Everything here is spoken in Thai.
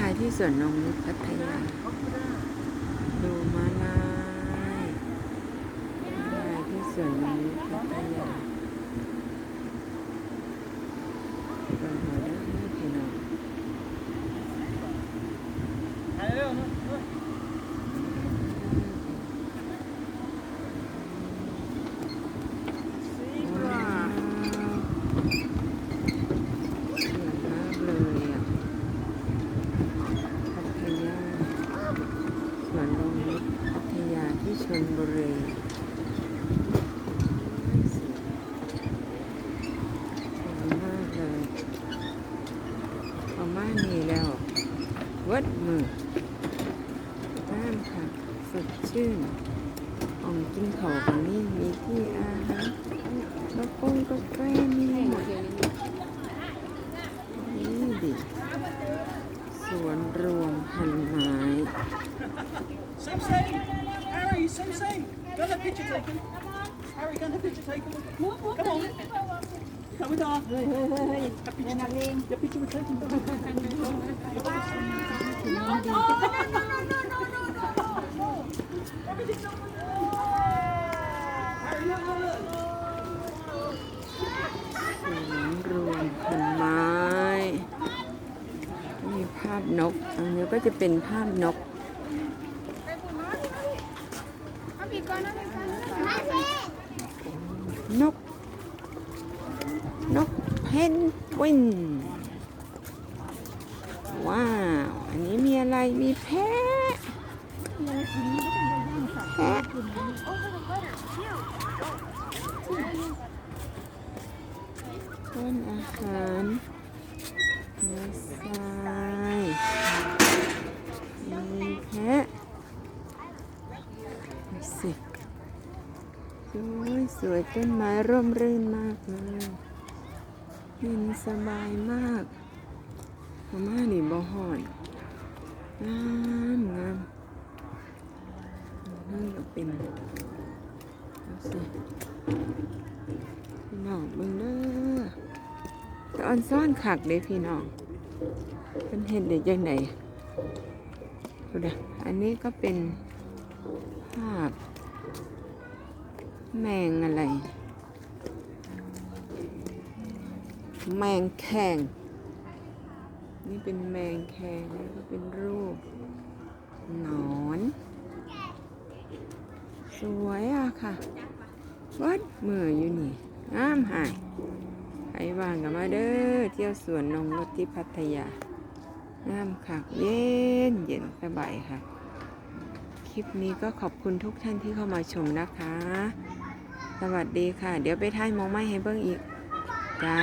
ลายที่สวนนงนุชพัทยา ดูม้าลายม้าลายที่สวนนงนุชพัทยาเปิดหัวได้ไม่พี่น้อง ว้าวสวยมากเลยอะ พัทยาสวนลงนุชพัทยาที่ชลบุรีสวยมากเลยพอมานี่แล้ววัดมือน้ำค่ะสดชื่นอ่องกินเขาวกันนี่มีที่อาหารกาแฟกาแฟมีหมดนี่ดิสวนรวมพัน Same, same. Harry, same, same. Go have picture taken. Harry, go have picture taken. Come on. Come with us. Hey, hey, hey, hey. Your picture was taken. Everything's over there. Harry, look, look, look. รวมพันไม้มีภาพนก อันนี้ก็จะเป็นภาพนก นก นกเพนกวิน ว้าว อันนี้มีอะไร มีแพะ แพะ ต้นอาหารเนื้อทรายมีแพะ สิสวยสวยต้นไม้ร่มรื่นมากเลยเย็นสบายมากพม่านี่บ่หอนงามงามนั่นก็เป็นสิพี่น้องเบิ่งเด้อตอนซ่อนขักเด้พี่น้องเป็นเห็นได้จังไดดูเด้ออันนี้ก็เป็นภาพ แมงอะไร แมงแข่งนี่เป็นแมงแข่งนี่ก็เป็นรูปหนอน สวยอะค่ะวัดมืออยู่นี่งามหายใครว่างกันมาเด้อเที่ยวสวนนงนุชที่พัทยางามค่ะเย็นเย็นสบายค่ะ คลิปนี้ก็ขอบคุณทุกท่านที่เข้ามาชมนะคะ สวัสดีค่ะ เดี๋ยวไปท่ายมองไม้ให้เบิ้งอีก จ้า